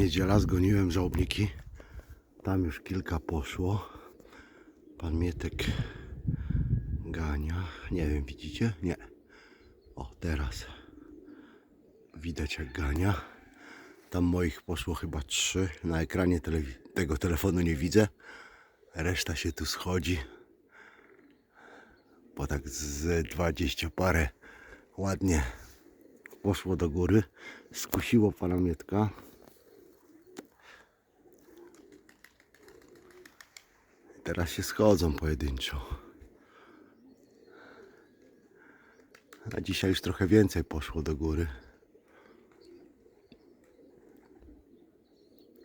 niedziela, zgoniłem żałobniki. Tam już kilka poszło. Pan Mietek gania. Nie wiem, widzicie? Nie. O, teraz widać jak gania. Tam moich poszło chyba trzy. Na ekranie telewi- tego telefonu nie widzę. Reszta się tu schodzi. Bo tak z 20 parę ładnie poszło do góry. Skusiło pana Mietka. Teraz się schodzą pojedynczo. A dzisiaj już trochę więcej poszło do góry.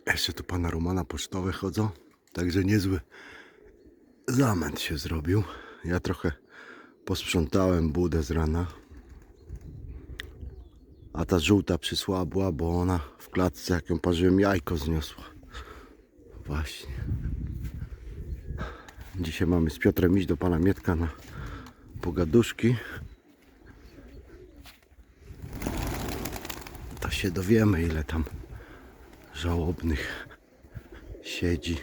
Jeszcze tu pana Romana pocztowe chodzą. Także niezły zamęt się zrobił. Ja trochę posprzątałem budę z rana. A ta żółta przysłabła, bo ona w klatce, jak ją parzyłem, jajko zniosła. Właśnie. Dzisiaj mamy z Piotrem iść do pana Mietka na pogaduszki. To się dowiemy, ile tam żałobnych siedzi.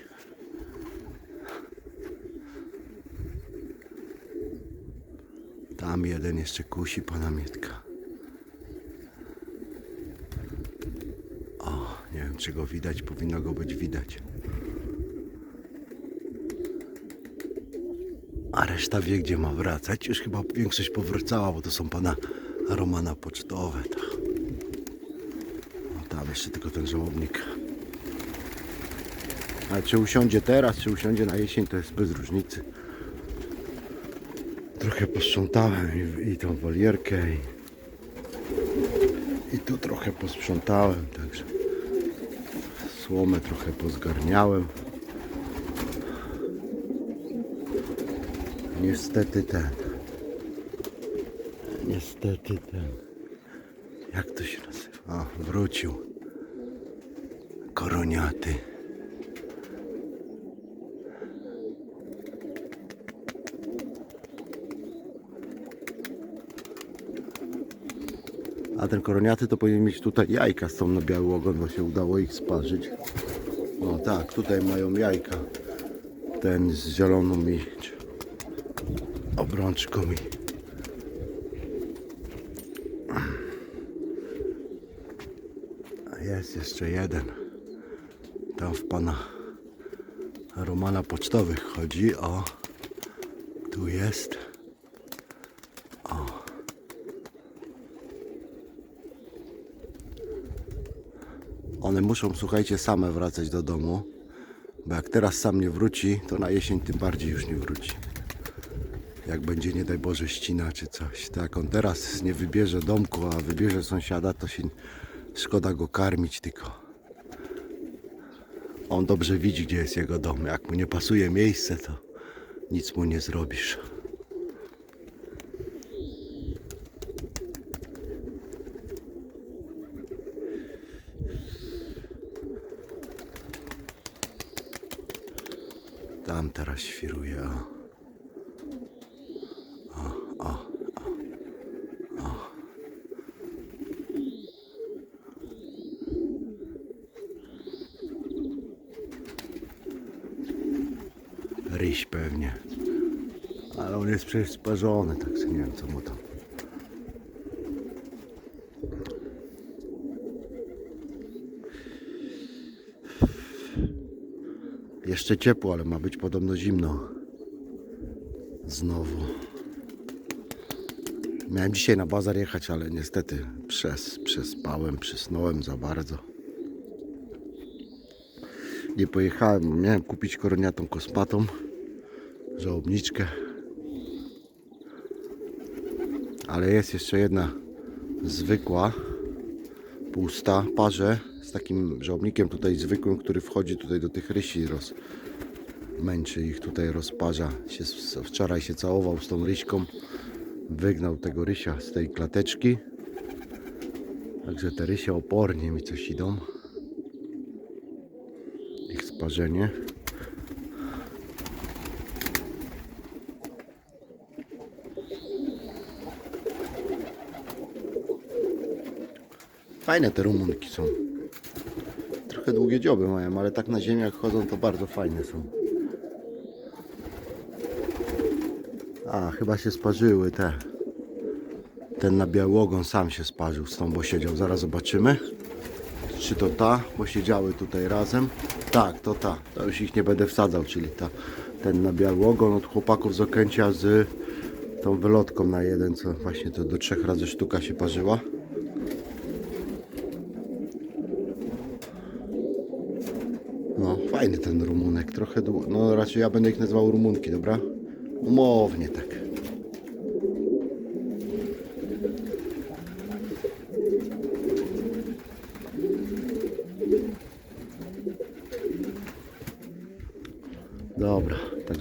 Tam jeden jeszcze kusi pana Mietka. O, nie wiem czy go widać, powinno go być widać. A reszta wie gdzie ma wracać. Już chyba większość powracała, bo to są pana Romana pocztowe. To. No, tam jeszcze tylko ten żałobnik. Ale czy usiądzie teraz, czy usiądzie na jesień, to jest bez różnicy. Trochę posprzątałem i, i tą wolierkę i, i tu trochę posprzątałem, także słomę trochę pozgarniałem. Niestety ten. Niestety ten. Jak to się nazywa? A, wrócił. Koroniaty. A ten koroniaty to powinien mieć tutaj jajka tą na biały ogon, bo się udało ich sparzyć. No tak, tutaj mają jajka. Ten z zieloną i obrączką i A jest jeszcze jeden. Tam w pana Romana Pocztowych chodzi. O, tu jest. O. One muszą, słuchajcie, same wracać do domu. Bo jak teraz sam nie wróci, to na jesień tym bardziej już nie wróci jak będzie nie daj Boże ścina czy coś. Tak, on teraz nie wybierze domku, a wybierze sąsiada, to się szkoda go karmić tylko. On dobrze widzi, gdzie jest jego dom. Jak mu nie pasuje miejsce, to nic mu nie zrobisz. Tam teraz świruje. O. Ryś pewnie. Ale on jest przecież sparzony, tak nie wiem co mu tam. Jeszcze ciepło, ale ma być podobno zimno. Znowu. Miałem dzisiaj na bazar jechać, ale niestety przez, przespałem, przysnąłem za bardzo. Nie pojechałem, miałem kupić koroniatą kospatą, żałobniczkę. Ale jest jeszcze jedna zwykła, pusta, parze z takim żałobnikiem tutaj zwykłym, który wchodzi tutaj do tych rysi, roz, męczy ich tutaj, rozparza. Się, wczoraj się całował z tą ryśką, wygnał tego rysia z tej klateczki. Także te rysie opornie mi coś idą. Ich sparzenie. Fajne te rumunki są. Trochę długie dzioby mają, ale tak na ziemi jak chodzą to bardzo fajne są. A, chyba się sparzyły te. Ten na biały ogon sam się sparzył z tą, bo siedział. Zaraz zobaczymy. Czy to ta, bo siedziały tutaj razem. Tak, to ta. To już ich nie będę wsadzał, czyli ta. Ten na biały ogon od chłopaków z Okęcia z tą wylotką na jeden, co właśnie to do trzech razy sztuka się parzyła. No, fajny ten rumunek, trochę dłu- No, raczej ja będę ich nazywał rumunki, dobra? Umownie tak.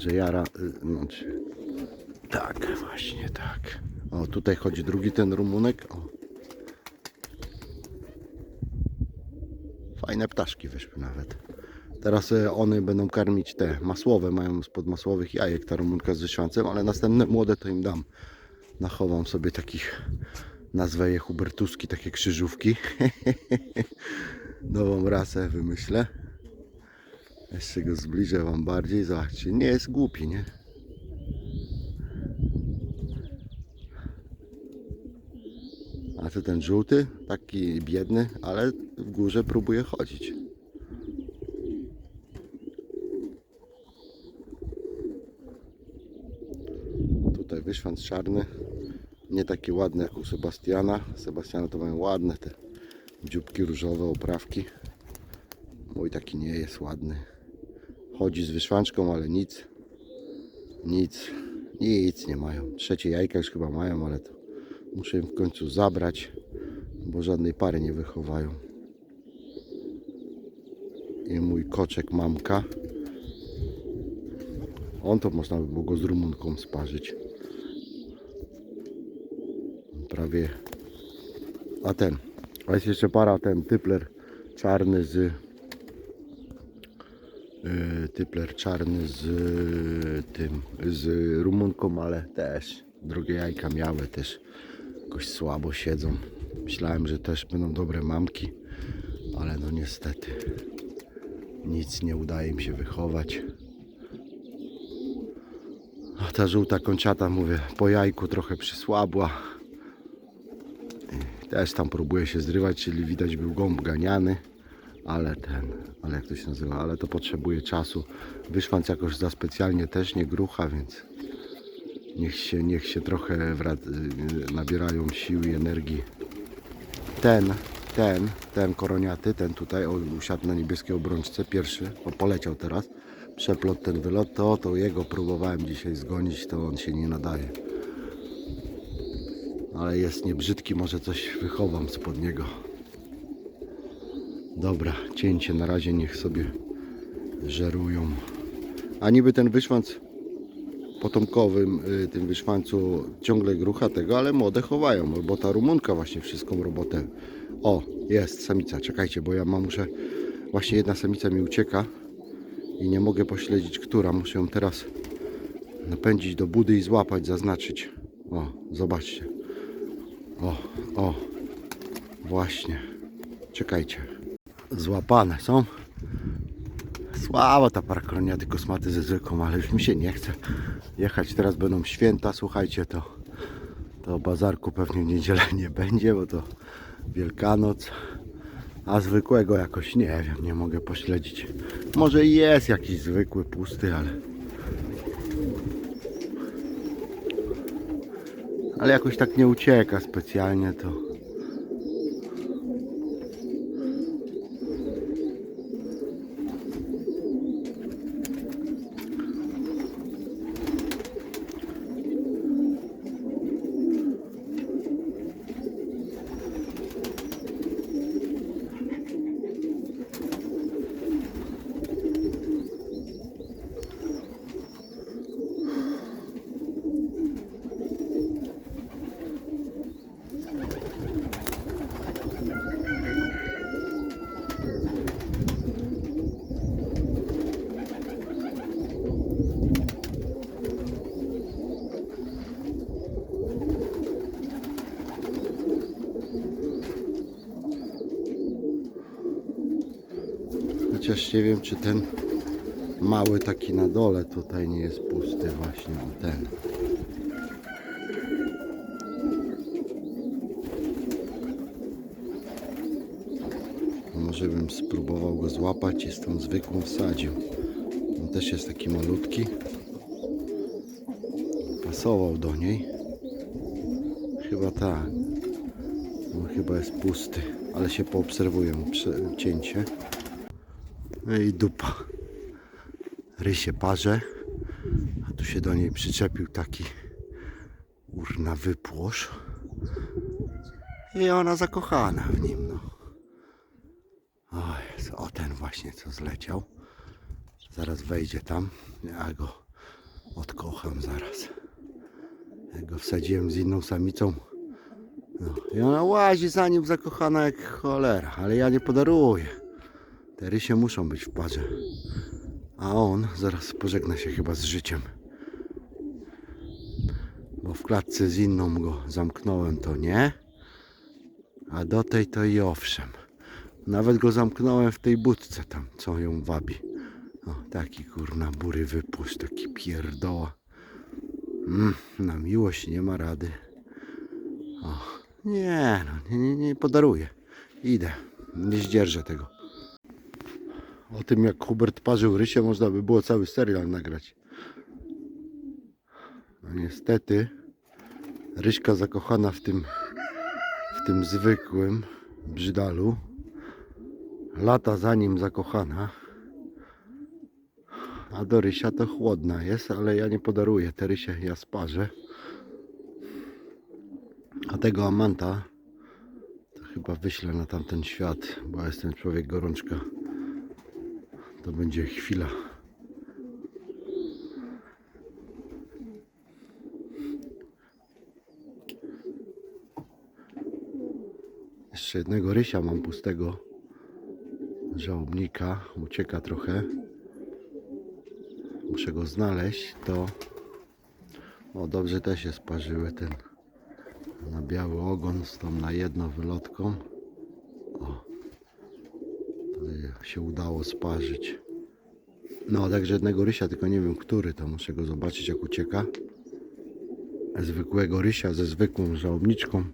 Także jara, y, znaczy, tak, właśnie tak. O, tutaj chodzi drugi ten rumunek. O. Fajne ptaszki wyszły nawet. Teraz e, one będą karmić te masłowe, mają spod masłowych jajek ta rumunka z wyświancem, ale następne młode to im dam. Nachowam sobie takich, nazwę je hubertuski, takie krzyżówki. Nową rasę wymyślę. Jeszcze go zbliżę Wam bardziej. Zobaczcie, nie jest głupi, nie? A to ten żółty, taki biedny, ale w górze próbuje chodzić. Tutaj wyszwanc czarny, nie taki ładny jak u Sebastiana. Sebastiana to mają ładne te dzióbki różowe, oprawki. Mój taki nie jest ładny. Chodzi z wyszwanczką, ale nic. Nic. Nic nie mają. Trzecie jajka już chyba mają, ale to muszę im w końcu zabrać, bo żadnej pary nie wychowają. I mój koczek mamka. On to można by było go z rumunką sparzyć. Prawie. A ten. A jest jeszcze para, ten typler czarny z typler czarny z yy, tym, z rumunką, ale też drugie jajka miały też jakoś słabo siedzą. Myślałem, że też będą dobre mamki, ale no niestety nic nie udaje mi się wychować. A ta żółta kończata, mówię, po jajku trochę przysłabła. I Też tam próbuje się zrywać, czyli widać był gąb ganiany ale ten, ale jak to się nazywa, ale to potrzebuje czasu. Wyszwanc jakoś za specjalnie też nie grucha, więc niech się, niech się trochę nabierają sił i energii. Ten, ten, ten koroniaty, ten tutaj o, usiadł na niebieskiej obrączce, pierwszy, o, poleciał teraz, przeplot ten wylot, to, to jego próbowałem dzisiaj zgonić, to on się nie nadaje. Ale jest niebrzydki, może coś wychowam spod niego. Dobra, cięcie na razie niech sobie żerują. A niby ten wyszwanc potomkowym, y, tym wyszwancu ciągle grucha tego, ale młode chowają, bo ta rumunka właśnie wszystką robotę. O, jest samica, czekajcie, bo ja mam muszę, właśnie jedna samica mi ucieka i nie mogę pośledzić, która. Muszę ją teraz napędzić do budy i złapać, zaznaczyć. O, zobaczcie. O, o, właśnie. Czekajcie złapane są. Słaba ta parkronia, tylko kosmaty ze zwykłą, ale już mi się nie chce jechać. Teraz będą święta, słuchajcie, to, to bazarku pewnie w niedzielę nie będzie, bo to Wielkanoc. A zwykłego jakoś nie wiem, nie mogę pośledzić. Może jest jakiś zwykły, pusty, ale... Ale jakoś tak nie ucieka specjalnie to. Nie wiem, czy ten mały taki na dole tutaj nie jest pusty właśnie, ten. Może bym spróbował go złapać i z tą zwykłą wsadził. On też jest taki malutki. Pasował do niej. Chyba tak. On chyba jest pusty, ale się poobserwuję cięcie. No i dupa. Rysie parze. A tu się do niej przyczepił taki urna wypłosz. I ona zakochana w nim, no. O ten właśnie co zleciał. Zaraz wejdzie tam. Ja go odkocham zaraz. Jak go wsadziłem z inną samicą. No, I ona łazi za nim zakochana jak cholera, ale ja nie podaruję. Te rysie muszą być w parze. A on zaraz pożegna się chyba z życiem. Bo w klatce z inną go zamknąłem, to nie. A do tej to i owszem. Nawet go zamknąłem w tej budce tam, co ją wabi. O, taki kurna bury wypuść, taki pierdoła. Mm, na miłość nie ma rady. O, nie, no, nie, nie, nie podaruję. Idę, nie zdzierżę tego. O tym jak Hubert parzył rysie można by było cały serial nagrać. No niestety Ryśka zakochana w tym w tym zwykłym brzydalu lata za nim zakochana. A do rysia to chłodna jest, ale ja nie podaruję. Te rysie, ja sparzę. A tego amanta to chyba wyślę na tamten świat, bo jestem człowiek gorączka to będzie chwila. Jeszcze jednego rysia mam pustego. Żałobnika. Ucieka trochę. Muszę go znaleźć. To. O, dobrze też się sparzyły ten. Na biały ogon z tą na jedno wylotką. O. To się udało sparzyć. No, także jednego rysia, tylko nie wiem który, to muszę go zobaczyć jak ucieka. Zwykłego rysia ze zwykłą żałobniczką.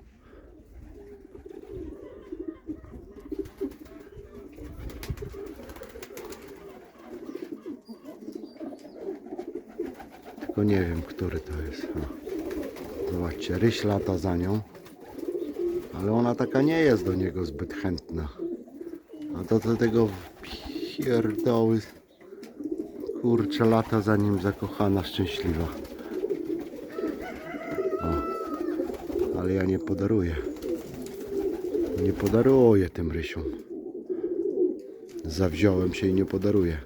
Tylko nie wiem który to jest. Zobaczcie, ryś lata za nią. Ale ona taka nie jest do niego zbyt chętna. A to do tego pierdoły kurczę lata za nim zakochana, szczęśliwa. O, ale ja nie podaruję. Nie podaruję tym rysiom. Zawziąłem się i nie podaruję.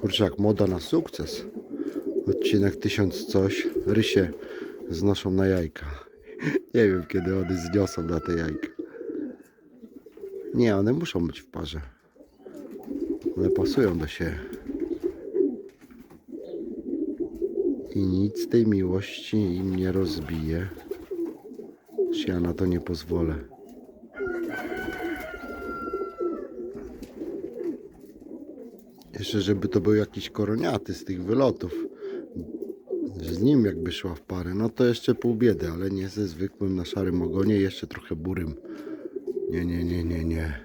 Kurczę, jak moda na sukces. Odcinek tysiąc coś. Rysie znoszą na jajka. Nie wiem kiedy one zniosą na te jajka. Nie, one muszą być w parze. One pasują do siebie. I nic tej miłości im nie rozbije. Czy ja na to nie pozwolę. Jeszcze żeby to był jakiś koroniaty z tych wylotów. Z nim jakby szła w parę, no to jeszcze pół biedy, ale nie ze zwykłym na szarym ogonie, jeszcze trochę burym. Nie, nie, nie, nie, nie.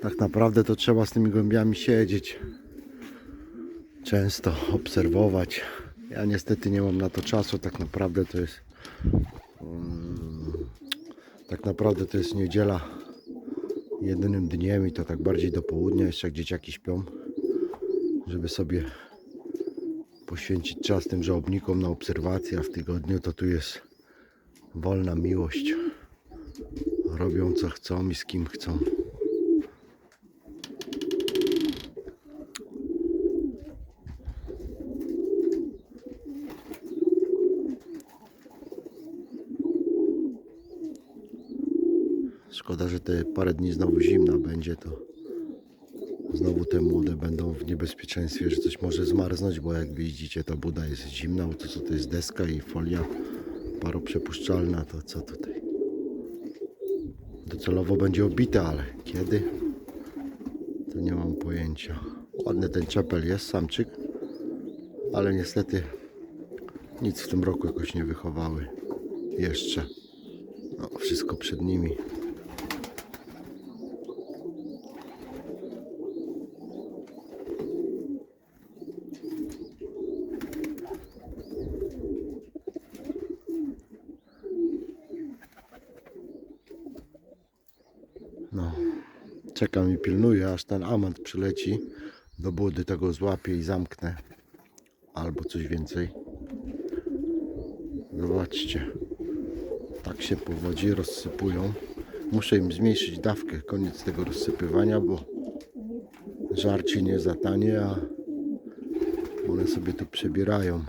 Tak naprawdę to trzeba z tymi głębiami siedzieć. Często obserwować. Ja niestety nie mam na to czasu. Tak naprawdę to jest. mm, tak naprawdę to jest niedziela jedynym dniem i to tak bardziej do południa, jeszcze jak dzieciaki śpią, żeby sobie poświęcić czas tym żałobnikom na obserwację, a w tygodniu to tu jest wolna miłość. Robią co chcą i z kim chcą. Szkoda, że te parę dni znowu zimna będzie, to znowu te młode będą w niebezpieczeństwie, że coś może zmarznąć, bo jak widzicie ta buda jest zimna, to co to jest deska i folia, Paroprzepuszczalna to co tutaj? Docelowo będzie obite, ale kiedy? To nie mam pojęcia. Ładny ten czepel jest, samczyk, ale niestety nic w tym roku jakoś nie wychowały. Jeszcze. No, wszystko przed nimi. Czekam i pilnuję, aż ten amant przyleci do budy, tego złapię i zamknę. Albo coś więcej. Zobaczcie. Tak się powodzi rozsypują. Muszę im zmniejszyć dawkę. Koniec tego rozsypywania, bo żarcie nie zatanie, a one sobie tu przebierają.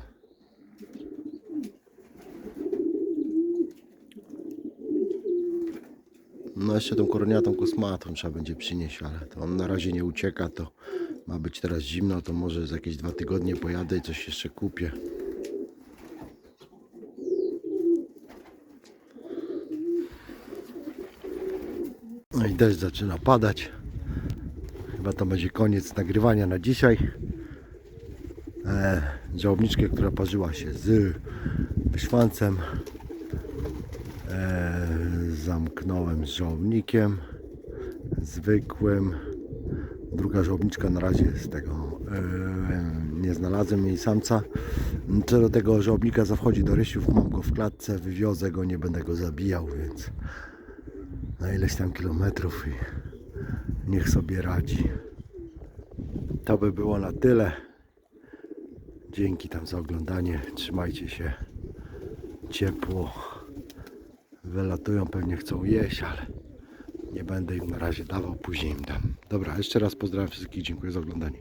No jeszcze tą koroniatą kosmatą trzeba będzie przynieść, ale to on na razie nie ucieka, to ma być teraz zimno, to może za jakieś dwa tygodnie pojadę i coś jeszcze kupię. No i deszcz zaczyna padać. Chyba to będzie koniec nagrywania na dzisiaj. E, żałobniczkę, która parzyła się z wyszwancem. E, zamknąłem z żołownikiem zwykłym. Druga żołobniczka na razie z tego e, nie znalazłem jej samca. Co do tego żołobnika zawchodzi do rysiów, mam go w klatce, wywiozę go, nie będę go zabijał, więc na ileś tam kilometrów i niech sobie radzi. To by było na tyle. Dzięki tam za oglądanie. Trzymajcie się ciepło. Wylatują, pewnie chcą jeść, ale nie będę im na razie dawał, później im dam. Dobra, jeszcze raz pozdrawiam wszystkich, dziękuję za oglądanie.